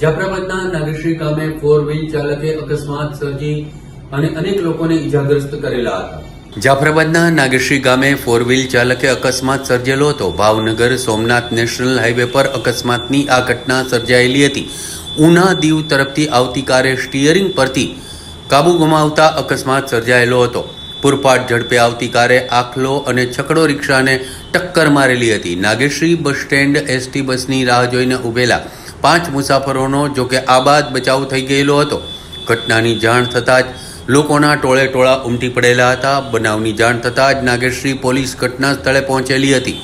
જાફરાબાદના નાગેશ્રી ગામે four wheel ચાલકે અકસ્માત સર્જી અને અનેક લોકોને ઇજાગ્રસ્ત કરેલા હતા. જાફરાબાદના નાગેશ્રી ગામે ફોર વ્હીલ ચાલકે અકસ્માત સર્જેલો હતો. ભાવનગર સોમનાથ નેશનલ હાઈવે પર અકસ્માતની આ ઘટના સર્જાયેલી હતી. ઉના દીવ તરફથી આવતી કારે સ્ટીયરિંગ પરથી કાબુ ગુમાવતા અકસ્માત સર્જાયેલો હતો. પૂરપાટ ઝડપે આવતી કારે આખલો અને છકડો રિક્ષાને ટક્કર મારેલી હતી. નાગેશ્રી બસ સ્ટેન્ડ એસટી બસની રાહ જોઈને ઊભેલા પાંચ મુસાફરોનો જોકે આબાદ બચાવ થઈ ગયેલો હતો. ઘટનાની જાણ થતાં જ લોકોના ટોળે ટોળા ઉમટી પડેલા હતા. બનાવની જાણ થતાં જ નાગેશ્રી પોલીસ ઘટના સ્થળે પહોંચેલી હતી.